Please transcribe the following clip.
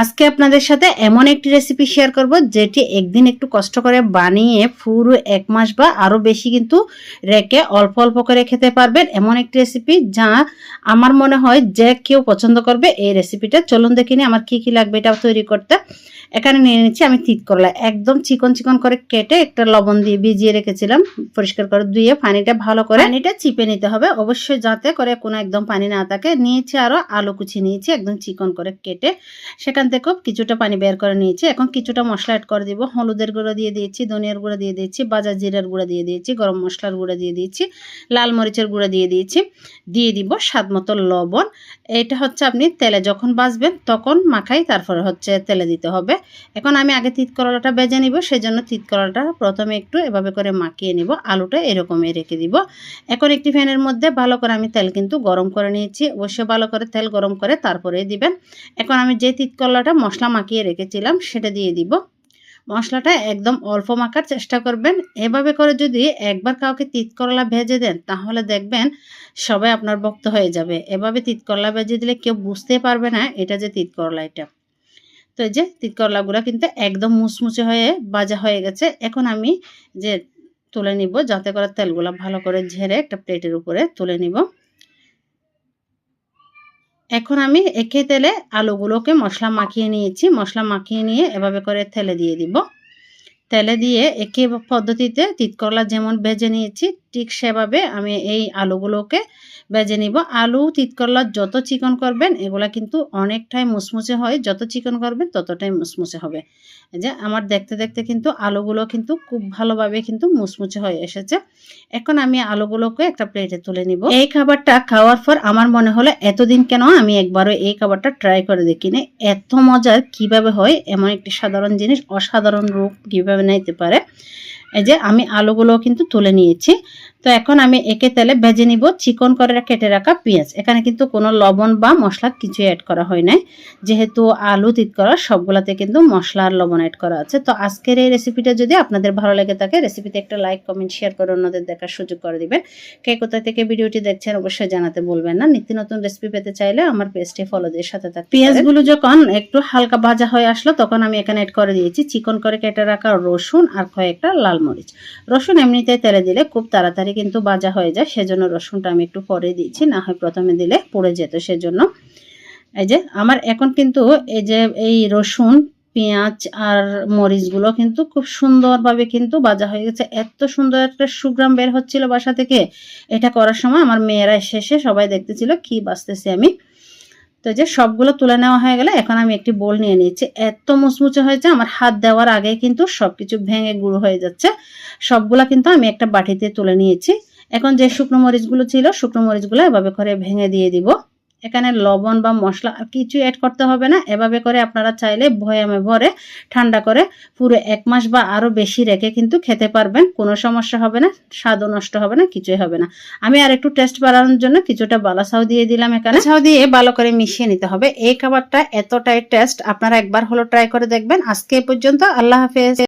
আজকে আপনাদের সাথে এমন একটি রেসিপি শেয়ার করব, যেটি একদিন একটু কষ্ট করে বানিয়ে পুরো এক মাস বা আরও বেশি কিন্তু রেখে অল্প অল্প করে খেতে পারবেন এমন একটি রেসিপি যা আমার মনে হয় যে কেউ পছন্দ করবে এই রেসিপিটা চলুন দেখিনি আমার কি কি লাগবে এটা তৈরি করতে। এখানে নিয়ে নিচ্ছি আমি তিত করলা একদম চিকন চিকন করে কেটে একটা লবণ দিয়ে ভিজিয়ে রেখেছিলাম, পরিষ্কার করে ধুয়ে পানিটা ভালো করে। পানিটা চিপে নিতে হবে অবশ্যই, যাতে করে কোনো একদম পানি না থাকে। নিয়েছি আরও আলু কুচি নিয়েছি, একদম চিকন করে কেটে। সেখান থেকেও কিছুটা পানি বের করে নিয়েছি। এখন কিছুটা মশলা অ্যাড করে দিব। হলুদের গুঁড়ো দিয়ে দিয়েছি, ধনিয়ার গুঁড়ো দিয়ে দিয়েছি বাজার জিরার গুঁড়ো দিয়ে দিয়েছি, গরম মশলার গুঁড়ো দিয়ে দিয়েছি, লাল মরিচের গুঁড়ো দিয়ে দিয়েছি। দিয়ে দিব স্বাদ মতো লবণ। এটা হচ্ছে আপনি তেলে যখন বাজবেন, তখন মাখাই, তারপরে হচ্ছে তেলে দিতে হবে। এখন আমি আগে তিত করলাটা বেজে নিব সেই জন্য তিত করলাটা প্রথমে একটু এভাবে করে মাখিয়ে নিব। আলুটা এরকমই রেখে দিব। এখন একটি ফ্যানের মধ্যে ভালো করে আমি তেল কিন্তু গরম করে নিয়েছি। অবশ্যই ভালো করে তেল গরম করে তারপরে দিবেন। এখন আমি যে তিত করলাটা মশলা মাখিয়ে রেখেছিলাম, সেটা দিয়ে দিব। মশলাটা একদম অল্প মাখার চেষ্টা করবেন। এভাবে করে যদি একবার কাউকে তিত করলা ভেজে দেন, তাহলে দেখবেন সবাই আপনার ভক্ত হয়ে যাবে। এভাবে তিত করলা ভেজে দিলে কেউ বুঝতে পারবে না এটা যে তিত করলা এটা। তো এই যে তিত করলাগুলো কিন্তু একদম মুচমুচে হয়ে বাজা হয়ে গেছে। এখন আমি যে তুলে নিব, যাতে করে তেলগুলো ভালো করে ঝেড়ে একটা প্লেটের উপরে তুলে নিব। এখন আমি একে তেলে আলুগুলোকে মশলা মাখিয়ে নিয়েছি। মশলা মাখিয়ে নিয়ে এভাবে করে তেলে দিয়ে দিব। তেলে দিয়ে একে পদ্ধতিতে তিতকরলা যেমন ভেজে নিয়েছি ঠিক সেভাবে আমি এই আলুগুলোকে বেজে নিব। আলু তিতকরলা যত চিকন করবেন, এগুলা কিন্তু অনেকটাই মুসমুসে হয়। যত চিকন করবেন, ততটাই মুসমুসে হবে। যে আমার দেখতে দেখতে কিন্তু আলুগুলো কিন্তু খুব ভালোভাবে কিন্তু মুসমুচে হয়ে এসেছে। এখন আমি আলুগুলোকে একটা প্লেটে তুলে নিব। এই খাবারটা খাওয়ার পর আমার মনে হলো, এতদিন কেন আমি একবারও এই খাবারটা ট্রাই করে দেখি দেখিনি? এত মজার কীভাবে হয়? এমন একটি সাধারণ জিনিস, অসাধারণ রূপ কীভাবে নিতে পারে? এই যে আমি আলুগুলো কিন্তু তুলে নিয়েছি। তো এখন আমি একে তেলে ভেজে নিব। চিকন করে কেটে রাখা পেঁয়াজ। এখানে কিন্তু কোনো লবণ বা মশলা কিছু অ্যাড করা হয় নাই। যেহেতু আলু তিত করা, সবগুলাতে কিন্তু মশলা আর লবণ অ্যাড করা আছে। তো আজকের এই রেসিপিটা যদি আপনাদের ভালো লেগে থাকে রেসিপিতে একটা লাইক কমেন্ট শেয়ার করে অন্যদের দেখার সুযোগ করে দিবেন। কে কোথা থেকে ভিডিওটি দেখছেন অবশ্যই জানাতে বলবেন না। নিত্য নতুন রেসিপি পেতে চাইলে আমার পেজটি ফলো দিয়ে সাথে থাকবে পেঁয়াজগুলো যখন একটু হালকা ভাজা হয়ে আসলো, তখন আমি এখানে অ্যাড করে দিয়েছি চিকন করে কেটে রাখা রসুন আর কয়েকটা লাল মরিচ। রসুন এমনিতে তেলে দিলে খুব তাড়াতাড়ি কিন্তু বাজা হয়ে যায়, সেজন্য রসুনটা আমি একটু পরে দিয়েছি না হয় প্রথমে দিলে পড়ে যেত সেজন্য। এই যে, আমার এখন কিন্তু এই যে, এই রসুন, পেঁয়াজ আর মরিচগুলো কিন্তু খুব সুন্দরভাবে কিন্তু বাজা হয়ে গেছে। এত সুন্দর একটা সুগ্রাম বের হচ্ছিল বাসা থেকে। এটা করার সময় আমার মেয়েরা শেষে সবাই দেখতেছিল, কি বাঁচতেছি আমি। তো যে সবগুলো তুলে নেওয়া হয়ে গেলে এখন আমি একটি বোল নিয়ে নিয়েছি। এত মুচমুচে হয়েছে, আমার হাত দেওয়ার আগে কিন্তু সবকিছু ভেঙে গুঁড়ো হয়ে যাচ্ছে। সবগুলা কিন্তু আমি একটা বাটিতে তুলে নিয়েছি। এখন যে শুকনো মরিচগুলো ছিল, শুকনো মরিচগুলো এভাবে করে ভেঙে দিয়ে দিব। এখানে লবণ বা মশলা কিছু অ্যাড করতে হবে না। এভাবে করে আপনারা চাইলে ভয়ামে ভরে, ঠান্ডা করে পুরো এক মাস বা আরও বেশি রেখে কিন্তু খেতে পারবেন। কোনো সমস্যা হবে না, স্বাদও নষ্ট হবে না, কিছুই হবে না। আমি আর একটু টেস্ট বাড়ানোর জন্য কিছুটা বালাসাও দিয়ে দিলাম এখানে। ছাও দিয়ে ভালো করে মিশিয়ে নিতে হবে। এই খাবারটা এতটাই টেস্ট আপনারা একবার হলো ট্রাই করে দেখবেন। আজকে পর্যন্ত, আল্লাহ হাফেজ।